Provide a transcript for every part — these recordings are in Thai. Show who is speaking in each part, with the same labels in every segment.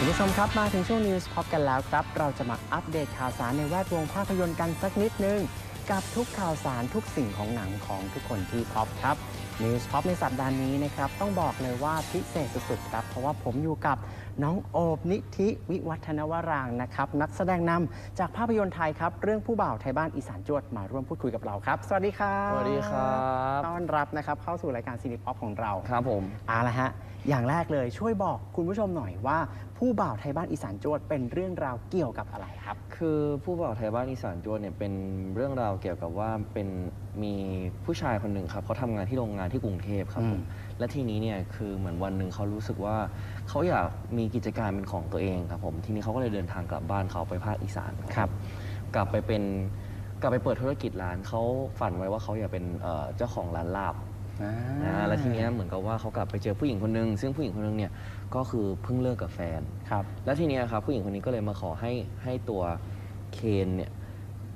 Speaker 1: คุณผู้ชมครับมาถึงช่วง News Pop กันแล้วครับ เราจะมาอัปเดตข่าวสารในแวดวงภาพยนตร์กันสักนิดนึง กับทุกข่าวสารทุกสิ่งของหนังของทุกคนที่พ o อครับ News Pop ในสัปดาห์นี้นะครับ ต้องบอกเลยว่าพิเศษสุดๆครับ เพราะว่าผมอยู่กับน้องโอบนิธิวิวัฒนวรางค์นะครับ นักแสดงนำจากภาพยนตร์ไทยครับ เรื่องผู้บ่าวไทยบ้านอีสานจวดมาร่วมพูดคุยกับเราครับ สวัสดีครับ
Speaker 2: สวัสดีครับ
Speaker 1: ต้อนรับนะครับเข้าสู่รายการซีนีพ็อปของเรา
Speaker 2: ครับผม
Speaker 1: เอาละฮะ อย่างแรกเลยช่วยบอกคุณผู้ชมหน่อยว่า ผู้บ่าวไทยบ้านอีสานโจวดเป็นเรื่องราวเกี่ยวกับอะไรครับ
Speaker 2: คือผู้บ่าวไทยบ้านอีสานจวนเนี่ยเป็นเรื่องราวเกี่ยวกับว่าเป็นมีผู้ชายคนหนึ่งครับเขาทำงานที่โรงงานที่กรุงเทพครับผ
Speaker 1: อื
Speaker 2: ม
Speaker 1: ม
Speaker 2: และทีนี้เนี่ยคือเหมือนวันหนึ่งเขารู้สึกว่าเขาอยากมีกิจการเป็นของตัวเองครับผมทีนี้เขาก็เลยเดินทางกลับบ้านเขาไปภาคอีสาน
Speaker 1: ครับ
Speaker 2: กลับไปเป็นกลับไปเปิดธุรกิจร้านเขาฝันไว้ว่าเขาอยากเป็นเอ่อเจ้าของร้านลาบ
Speaker 1: อ่า
Speaker 2: นะแล้วทีเนี้ยเหมือนกับว่าเขากลับไปเจอผู้หญิงคนหนึง ซึ่งผู้หญิงคนหนึงเนี่ยก็คือเพิ่งเลิกกับแฟน
Speaker 1: ครับ
Speaker 2: แล้วทีเนี้ยครับผู้หญิงคนนี้ก็เลยมาขอให้ให้ตัวเคนเนี่ย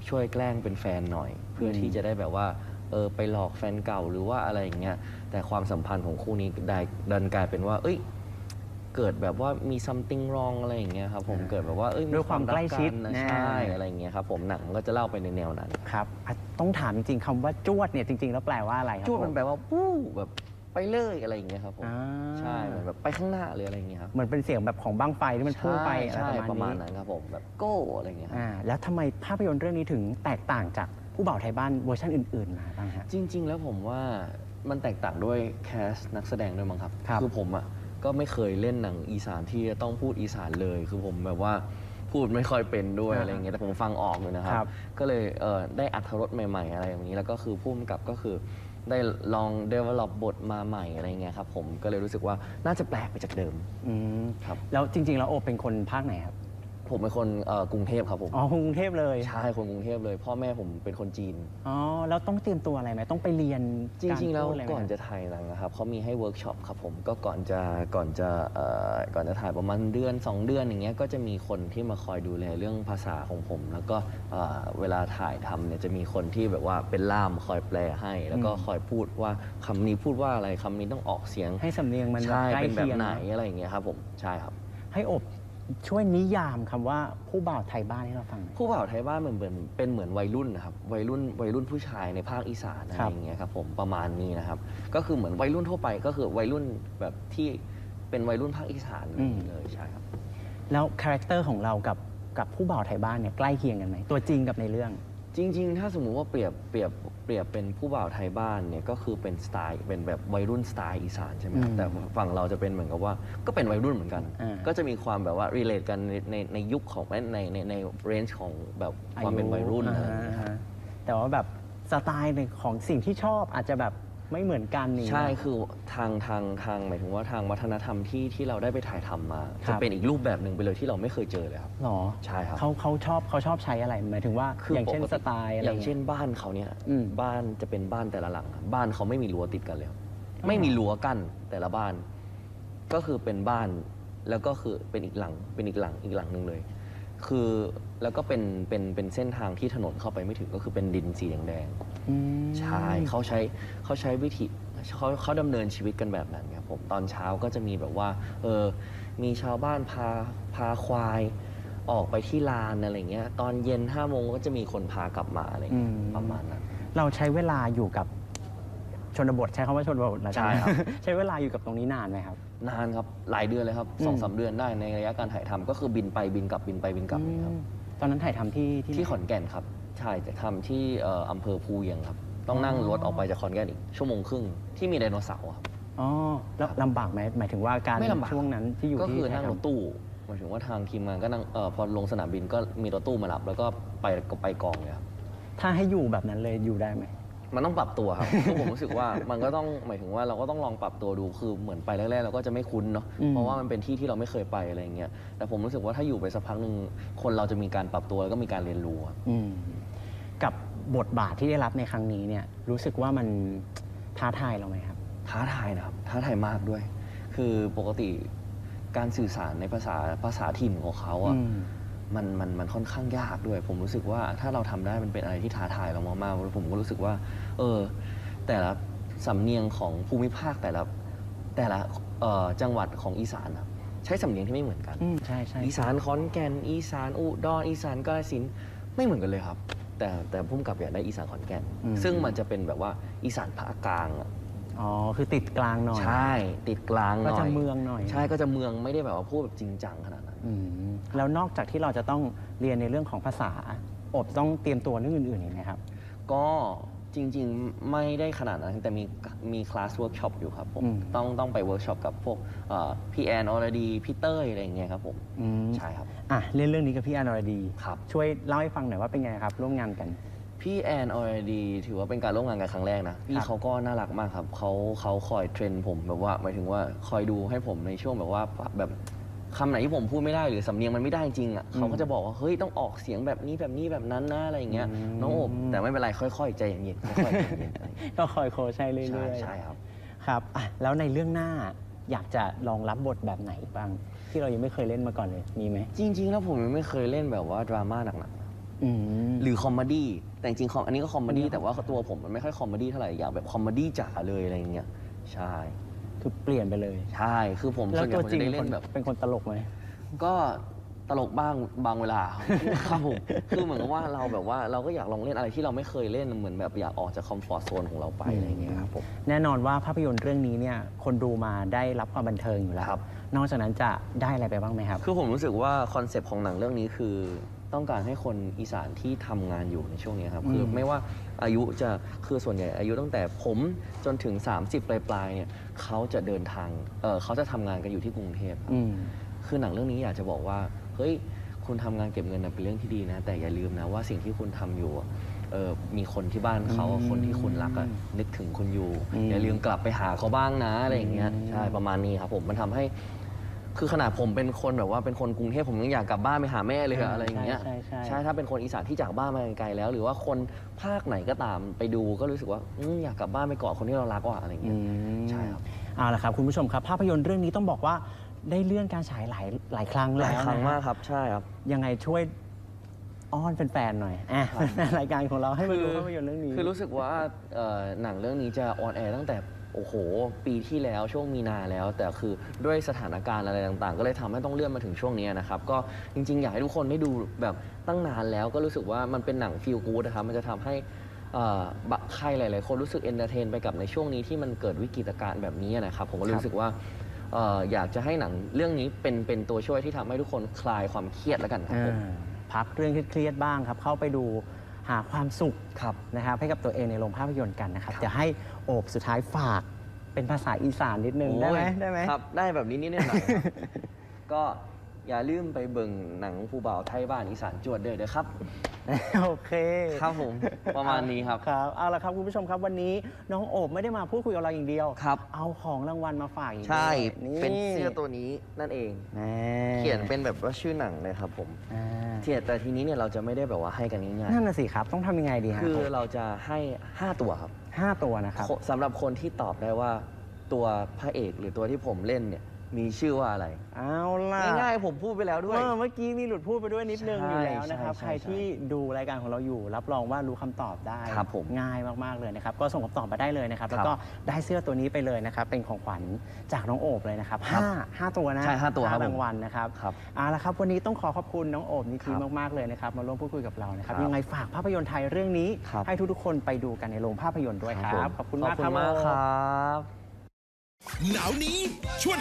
Speaker 2: ช่วยแกล้งเป็นแฟนหน่อย เพื่อที่จะได้แบบว่าเออไปหลอกแฟนเก่าหรือว่าอะไรอย่างเงี้ยแต่ความสัมพันธ์ของคู่นี้ได้ดันกลายเป็นว่า เอ้ย เกิดแบบว่ามี something wrong อะไรอย่างเงี้ยครับผม
Speaker 1: อ่า
Speaker 2: เกิดแบบว่าเอ้ย
Speaker 1: ด้วยความ
Speaker 2: รั
Speaker 1: ใกล้ชิด
Speaker 2: กันนะ
Speaker 1: แน่
Speaker 2: ใช่อะไรอย่างเงี้ยครับผมหนังมันก็จะเล่าไปในแนวนั้น
Speaker 1: ครับอะต้องถามจริงๆคำว่าจวดเนี่ยจริง ๆ แล้วแปลว่าอะไรครับ
Speaker 2: จูดมัน
Speaker 1: ผม
Speaker 2: แปลว่าปู้แบบไปเลยอะไรอย่างเงี้ยครับผม
Speaker 1: อ่า
Speaker 2: ใช่เหมือนแบบไปข้างหน้าหรืออะไรอย่างเงี้ยครับ
Speaker 1: เหมือนเป็นเสียงแบบของบ้างไฟที่มันพุ่งไปอะไร
Speaker 2: ใช่
Speaker 1: ป
Speaker 2: ประระ
Speaker 1: มา
Speaker 2: มา
Speaker 1: ณ
Speaker 2: ณ
Speaker 1: นี้
Speaker 2: นั้นครับผมแบบโก้อะไรอย่างเงี้ยครับ
Speaker 1: อ่าแล้วทำไมภาพยนตร์เรื่องนี้ถึงแตกต่างจากผู้บ่าวไทยบ้านเวอร์ชันอื่นๆมาบ้างฮะ
Speaker 2: จริง ๆ แล้วผมว่ามันแตกต่างด้วยแคสนักแสดงด้วยมั้งครับ
Speaker 1: ครับ
Speaker 2: อผมอะ ก็ไม่เคยเล่นหนังอีสานที่จะต้องพูดอีสานเลย คือผมแบบว่าพูดไม่ค่อยเป็นด้วย
Speaker 1: อ่า
Speaker 2: อะไรเงี้ยแต่ผมฟังออกเลยนะครั
Speaker 1: ครับ
Speaker 2: ก็เลยเอ่อได้อัธรสใหม่ๆ อะไรอย่างนี้ แล้วก็คือพุ่มกับก็คือได้ลอง develop บทมาใหม่อะไรเงี้ยครับผมก็เลยรู้สึกว่าน่าจะแปลกไปจากเดิม
Speaker 1: อืม
Speaker 2: ครับ
Speaker 1: แล้วจริง ๆ แล้วโอบเป็นคนภาคไหนครับ
Speaker 2: ผมเป็นคนเอ่อกรุงเทพครับผม
Speaker 1: อ๋อกรุงเทพเลย
Speaker 2: ใช่คนกรุงเทพเลย พ่อแม่ผมเป็นคนจีน
Speaker 1: อ๋อแล้วต้องเตรียมตัวอะไรไหมต้องไปเรียน
Speaker 2: จริงๆ แล้วา
Speaker 1: พูดะไรไหม
Speaker 2: ก่อนจะถ่ายหนังนะครับเขามีให้เวิร์กช็อปครับผมก็ก่อนจะก่อนจะเอ่อก่อนจะถ่ายประมาณเดือน 2 เดือนอย่างเงี้ยก็จะมีคนที่มาคอยดูแลเรื่องภาษาของผม แล้วก็เอ่อเวลาถ่ายทำเนี่ยจะมีคนที่แบบว่าเป็นล่ามคอยแปลให้ แล้วก็คอยพูดว่าคำนี้พูดว่าอะไรคำนี้ต้องออกเสียง
Speaker 1: ให้สำเนียงมัน
Speaker 2: ใช่
Speaker 1: ใกล้
Speaker 2: เป็นแบบ
Speaker 1: เคียง
Speaker 2: ไหนอะไรอย่างเงี้ยครับผมใช่ครับ
Speaker 1: ให้อบ ช่วยนิยามคำว่าผู้บ่าวไทยบ้านให้เราฟังหน่อย
Speaker 2: ผู้บ่าวไทยบ้านเหมือนเป็นเป็นเหมือนวัยรุ่นนะครับวัยรุ่นวัยรุ่นผู้ชายในภาคอีสานอะไร
Speaker 1: ครับ
Speaker 2: อย่างเงี้ยครับผมประมาณนี้นะครับ ก็คือเหมือนวัยรุ่นทั่วไปก็คือวัยรุ่นแบบที่เป็นวัยรุ่นภาคอีสานอะไรอย่างเงี้ยเลยใช่ครับ
Speaker 1: แล้วคาแรคเตอร์ของเรากับกับผู้บ่าวไทยบ้านเนี่ยใกล้เคียงกันไหมตัวจริงกับในเรื่อง
Speaker 2: จริง ๆ ถ้าสมมุติว่าเปรียบเปรียบ เปรียบเป็นผู้บ่าวไทยบ้านเนี่ยก็คือเป็นสไตล์เป็นแบบวัยรุ่นสไตล์อีสานใช่ไหมครับ
Speaker 1: อืม
Speaker 2: แต่ฝั่งเราจะเป็นเหมือนกับว่าก็เป็นวัยรุ่นเหมือนกัน
Speaker 1: อ่า
Speaker 2: ก็จะมีความแบบว่า relate กันในในในยุคของในในในเรนจ์ของแบบความเป็นวัยรุ่นอะไรอย่างเงี้ยครับา
Speaker 1: แต่ว่าแบบสไตล์ของสิ่งที่ชอบอาจจะแบบ ไม่เหมือนกันนี่
Speaker 2: ใช่คือทางทางทางหมายถึงว่าทางวัฒนธรรมที่ที่เราได้ไปถ่ายทำมา
Speaker 1: ครั
Speaker 2: จะ
Speaker 1: บ
Speaker 2: เป็นอีกรูปแบบหนึ่งไปเลยที่เราไม่เคยเจอเลยครับ
Speaker 1: หรอ
Speaker 2: ใช่ครับ
Speaker 1: เขาเขาชอบเขาชอบใช้อะไรหมายถึงว่าอย่างเช่น
Speaker 2: ปก
Speaker 1: สไตล์อะไร
Speaker 2: อย่างเช่น
Speaker 1: เงี้ย
Speaker 2: บ้านเขาเนี่ย
Speaker 1: อืม
Speaker 2: บ้านจะเป็นบ้านแต่ละหลังครับบ้านเขาไม่มีรั้วติดกันเลยครับไม่มีรั้วกั้นแต่ละบ้าน ก็คือเป็นบ้านแล้วก็คือเป็นอีกหลังเป็นอีกหลังอีกหลังหนึ่งเลย คือแล้วก็เป็นเป็นเป็นเส้นทางที่ถนนเข้าไปไม่ถึงก็คือเป็นดินสีแดงๆ
Speaker 1: อืม
Speaker 2: ใช่เขาใช้เขาใช้วิธีเขาเขาดำเนินชีวิตกันแบบนั้นครับผมตอนเช้าก็จะมีแบบว่าเออมีชาวบ้านพาพาควายออกไปที่ลานอะไรเงี้ยตอนเย็นห้าโมงก็จะมีคนพากลับมาอะไรเงี้ย
Speaker 1: อืม
Speaker 2: ประมาณนั้น
Speaker 1: เราใช้เวลาอยู่กับชนบทใช้คำว่าชนบทนะ
Speaker 2: ใช่ครับ
Speaker 1: ใช้เวลาอยู่กับตรงนี้นานไหมครับ
Speaker 2: นานครับหลายเดือนเลยครับ
Speaker 1: อืม
Speaker 2: สองสามเดือนได้ในระยะการถ่ายทำก็คือบินไปบินกลับบินไปบินกลับเลยครับ
Speaker 1: อืมตอนนั้นถ่ายทำที่ที่
Speaker 2: ที่
Speaker 1: ไห
Speaker 2: ขอนแก่นครับใช่แต่ทำที่เอ่ออำเภอภูเวียงครับ ต้องนั่งรถออกไปจากขอนแก่นอีกชั่วโมงครึ่งที่มีไดโนเสาร์ครับ
Speaker 1: อ๋อแล้วลำบากไหมหมายถึงว่าการ
Speaker 2: ไม่ลำบาก
Speaker 1: ช่วงนั้นที่อยู่
Speaker 2: ก็
Speaker 1: ที่
Speaker 2: คือนั่ง
Speaker 1: ถ่าย
Speaker 2: ร
Speaker 1: ทำ
Speaker 2: ถตู้หมายถึงว่าทางทีมงานก็นั่งเออพอลงสนามบินก็มีรถตู้มารับ แล้วก็ไปก็ไปกองเลยครับ
Speaker 1: ถ้าให้อยู่แบบนั้นเลยอยู่ได้ไหม
Speaker 2: มันต้องปรับตัวครับเพราะผมรู้สึกว่ามันก็ต้องหมายถึงว่าเราก็ต้องลองปรับตัวดูคือเหมือนไปแรกๆเราก็จะไม่คุ้นเนาะ
Speaker 1: อืม
Speaker 2: เพราะว่ามันเป็นที่ที่เราไม่เคยไปอะไรอย่างเงี้ยแต่ผมรู้สึกว่าถ้าอยู่ไปสักพักหนึ่งคนเราจะมีการปรับตัวแล้วก็มีการเรียนรู้ครับ
Speaker 1: อืมกับบทบาทที่ได้รับในครั้งนี้เนี่ยรู้สึกว่ามันท้าทายเราไหมครับ
Speaker 2: ท้าทายนะครับ ท้าทายมากด้วย คือปกติการสื่อสารในภาษาภาษาถิ่นของเขาอะ
Speaker 1: อื ม
Speaker 2: มันมันมันค่อนข้างยากด้วย ผมรู้สึกว่าถ้าเราทำได้มันเป็นอะไรที่ท้าทายเรามากๆแล้วผมก็รู้สึกว่า เออ แต่ละสำเนียงของภูมิภาคแต่ละแต่ละเอ่อจังหวัดของอีสานอะใช้สำเนียงที่ไม่เหมือนกัน
Speaker 1: อืมใช่ใช่
Speaker 2: อีสานขอนแก่น อีสานอุดรอีสานกาฬสินธุ์ไม่เหมือนกันเลยครับ แต่แต่พุ่มกับอยากได้อีสานขอนแก่น
Speaker 1: อืม
Speaker 2: ซึ่งมันจะเป็นแบบว่าอีสานภาคกลางอะ
Speaker 1: อ๋อ คือติดกลางหน่อย
Speaker 2: ใช่ติดกลางห
Speaker 1: ก็
Speaker 2: น่อย
Speaker 1: จะเมืองหน่อย
Speaker 2: ใช่ก็จะเมืองไม่ได้แบบว่าพูดแบบจริงจังขนาดนั้น
Speaker 1: อืม แล้วนอกจากที่เราจะต้องเรียนในเรื่องของภาษา อบต้องเตรียมตัวเรื่องอื่นๆอีกไหมครับ
Speaker 2: ก็จริงๆ ไม่ได้ขนาดนั้นแต่มีมีคลาสเวิร์กช็อปอยู่ครับผม
Speaker 1: อืม
Speaker 2: ต้องต้องไปเวิร์กช็อปกับพวกเอ่อพี่แอนอรดีพี่เต้ยอะไรอย่างเงี้ยครับผม
Speaker 1: อืม
Speaker 2: ใช่ครับ
Speaker 1: อะเล่นเรื่องนี้กับพี่อานอรดี
Speaker 2: ครับ
Speaker 1: ช่วยเล่าให้ฟังหน่อยว่าเป็นไงครับ ร่วมงานกัน
Speaker 2: พี่แอนอรดีถือว่าเป็นการร่วมงานกันครั้งแรกนะ พี่
Speaker 1: ครับ
Speaker 2: เขาก็น่ารักมากครับเขาเขาคอยเทรนผมแบบว่าหมายถึงว่าคอยดูให้ผมในช่วงแบบว่าแบบ คำไหนที่ผมพูดไม่ได้หรือสำเนียงมันไม่ได้จริงอะเขาก็จะบอกว่าเฮ้ยต้องออกเสียงแบบนี้แบบนี้แบบนั้นนะอะไรอย่างเงี้ย
Speaker 1: อืม
Speaker 2: น้องโอบแต่ไม่เป็นไรค่อยๆใจเย็นๆค่อยๆใจเย็นๆอะไรอย่างเงี้ย
Speaker 1: ก็คอยโค้ชให้เรื่
Speaker 2: ใช่
Speaker 1: อย
Speaker 2: ใช่ครับ
Speaker 1: ๆครับอะแล้วในเรื่องหน้าอยากจะลองรับบทแบบไหนบ้าง ที่เรายังไม่เคยเล่นมาก่อนเลยมีไหม
Speaker 2: จริง ๆ แล้วผมยังไม่เคยเล่นแบบว่าดราม่าหนัก
Speaker 1: อืม
Speaker 2: ๆหรือคอมเมดี้แต่จริงๆคอมอันนี้ก็คอมเมดี้
Speaker 1: อันนี้
Speaker 2: แต่ว่าตัวผมมันไม่ค่อยคอมเมดี้เท่าไหร่อยากแบบคอมเมดี้จ๋าเลยอะไรอย่างเงี้ยใช่
Speaker 1: คือเปลี่ยนไปเลย
Speaker 2: ใช่ คือผม
Speaker 1: แล้ว
Speaker 2: ส่วนใหญ่
Speaker 1: ตัว
Speaker 2: ผม
Speaker 1: จริ
Speaker 2: จะ
Speaker 1: ง
Speaker 2: ได้
Speaker 1: เป็น
Speaker 2: เล่
Speaker 1: คน
Speaker 2: นแบบ
Speaker 1: เป็นคนตลกไหม
Speaker 2: ก็ตลกบ้างบางเวลา ครับผมคือเหมือนกับว่าเราแบบว่าเราก็อยากลองเล่นอะไรที่เราไม่เคยเล่นเหมือนแบบอยากออกจากคอมฟอร์ทโซนของเราไปอะไรอย่างเงี้ยครับผม
Speaker 1: แน่นอนว่าภาพยนตร์เรื่องนี้เนี่ยคนดูมาได้รับความบันเทิงอยู่แล้ว
Speaker 2: ครับ
Speaker 1: นอกจากนั้นจะได้อะไรไปบ้างไหมครับ
Speaker 2: คือผมรู้สึกว่าคอนเซปต์ของหนังเรื่องนี้คือ ต้องการให้คนอีสานที่ทำงานอยู่ในช่วงนี้ครับ
Speaker 1: อืม
Speaker 2: คือไม่ว่าอายุจะคือส่วนใหญ่อายุตั้งแต่ผมจนถึง 30 ปลายๆเนี่ยเขาจะเดินทางเออเขาจะทำงานกันอยู่ที่กรุงเทพครับ
Speaker 1: อืม
Speaker 2: คือหนังเรื่องนี้อยากจะบอกว่า เฮ้ย คุณทำงานเก็บเงินนะเป็นเรื่องที่ดีนะ แต่อย่าลืมนะว่าสิ่งที่คุณทำอยู่อะเออมีคนที่บ้านเขา
Speaker 1: อืม
Speaker 2: คนที่คุณรักอะนึกถึงคุณอยู่
Speaker 1: อืม
Speaker 2: อย่าลืมกลับไปหาเขาบ้างนะอะไรอย่างเงี้ย
Speaker 1: อืม
Speaker 2: ใช่ ประมาณนี้ครับผม มันทำให้ คือขนาดผมเป็นคนแบบว่าเป็นคนกรุงเทพผมยังอยากกลับบ้านไปหาแม่เลยอะอะไรอย่างเงี้ย
Speaker 1: ใช่ใช่
Speaker 2: ใช่ ถ้าเป็นคนอีสานที่จากบ้านมาไกลๆแล้ว หรือว่าคนภาคไหนก็ตามไปดูก็รู้สึกว่าอืมอยากกลับบ้านไปกอดคนที่เรารักว่ะอะไรอย่าง
Speaker 1: อื
Speaker 2: เงี้ย
Speaker 1: ม
Speaker 2: ใช่ครับ
Speaker 1: เอาละครับคุณผู้ชมครับ ภาพยนตร์เรื่องนี้ต้องบอกว่าได้เลื่อนการฉายหลายหลายครั้ง
Speaker 2: ห
Speaker 1: แล้ว
Speaker 2: ลายครั้ง
Speaker 1: นะ
Speaker 2: มากครับใช่ครับ
Speaker 1: ยังไงช่วยอ้อนแฟนๆหน่อยอะ
Speaker 2: ครับ
Speaker 1: รายการของเราให้มาดูภาพยนตร์เรื่องนี้
Speaker 2: คือรู้สึกว่าเอ่อหนังเรื่องนี้จะออนแอร์ตั้งแต่ โอ้โห ปีที่แล้วช่วงมีนาแล้ว แต่คือด้วยสถานการณ์อะไรต่างๆ ก็เลยทำให้ต้องเลื่อนมาถึงช่วงนี้นะครับ ก็จริง ๆ อยากให้ทุกคนได้ดูแบบตั้งนานแล้วก็รู้สึกว่ามันเป็นหนังฟีลกู๊ดนะครับ มันจะทำให้เอ่อบะใครหลายๆ คนรู้สึกเอนเตอร์เทนไปกับในช่วงนี้ที่มันเกิดวิกฤตการณ์แบบนี้นะครับ ผมก็เลยรู้สึกว่าเอ่ออยากจะให้หนังเรื่องนี้เป็นเป็นตัวช่วยที่ทำให้ทุกคนคลายความเครียดแล้วกันครับผม
Speaker 1: อ่าพักเรื่องเครียดๆบ้างครับ เข้าไปดู หาความสุข
Speaker 2: ครับ
Speaker 1: นะครับให้กับตัวเองในโรงภาพยนตร์กันนะครับ
Speaker 2: ครับ
Speaker 1: จะให้โอบสุดท้ายฝากเป็นภาษาอีสานนิดนึงได้ไหม
Speaker 2: โอ้ย
Speaker 1: ได้ไหม
Speaker 2: ครับ ได้แบบนี้นิดหน่อยครับก็ อย่าลืมไปเบิ่งหนังผู้บ่าวไทยบ้านอีสานจวดเด้อเด้อครับ
Speaker 1: โอเค
Speaker 2: ครับผมประมาณนี้ครับ
Speaker 1: ครับเอาละครับคุณผู้ชมครับวันนี้น้องโอบไม่ได้มาพูดคุยกับเราอย่างเดียว
Speaker 2: ครับ
Speaker 1: เอาของรางวัลมาฝากอีก
Speaker 2: ใช่
Speaker 1: ด้วย
Speaker 2: เป็นเสื้อตัวนี้นั่นเอง
Speaker 1: แน่
Speaker 2: เขียนเป็นแบบว่าชื่อหนังเลยครับผม
Speaker 1: อ่า
Speaker 2: เทียแต่ทีนี้เนี่ยเราจะไม่ได้แบบว่าให้กันง่าย
Speaker 1: นั่นน่ะสิครับ ต้องทำยังไงดี
Speaker 2: ๆ
Speaker 1: ฮะ
Speaker 2: คือเราจะให้ 5 ตัวครับ
Speaker 1: ห้าตัวนะครับ
Speaker 2: โคสำหรับคนที่ตอบได้ว่าตัวพระเอกหรือตัวที่ผมเล่นเนี่ย มีชื่อว่าอะไร
Speaker 1: เอาล่ะ
Speaker 2: ง่ายๆผมพูดไปแล้วด้วย
Speaker 1: เออเมื่อกี้มีหลุดพูดไปด้วยนิดนึง
Speaker 2: ใช่
Speaker 1: อยู่แล้วนะครับ
Speaker 2: ใช่
Speaker 1: ใคร
Speaker 2: ใช่
Speaker 1: ที่ดูรายการของเราอยู่ รับรองว่ารู้คำตอบได้
Speaker 2: ครับผม
Speaker 1: ง่ายมากๆเลยนะครับ ก็ส่งคำตอบมาได้เลยนะครับ
Speaker 2: ครับ
Speaker 1: แล้วก็ได้เสื้อตัวนี้ไปเลยนะครับ เป็นของขวัญจากน้องโอบเลยนะครับ
Speaker 2: ครับ
Speaker 1: ห้าห้าตัวนะ
Speaker 2: ใช่ห้าตัวครับผม
Speaker 1: รางวัลนะครับ
Speaker 2: ครับ
Speaker 1: เอาละครับวันนี้ต้องขอขอบคุณน้องโอบนิธิ
Speaker 2: ครับ
Speaker 1: มาก ๆ เลยนะครับ มาร่วมพูดคุยกับเรานะครับ
Speaker 2: ครับ
Speaker 1: ยังไงฝากภาพยนตร์ไทยเรื่องนี้
Speaker 2: ครับ
Speaker 1: ให้ทุก ๆ คนไปดูกันในโรงภาพยนตร์ด้วยครับ
Speaker 2: ผม
Speaker 1: ขอบคุณมาก
Speaker 2: ขอบคุณมาก
Speaker 1: โอบ
Speaker 2: ครับ
Speaker 3: หนาวนี้ชวน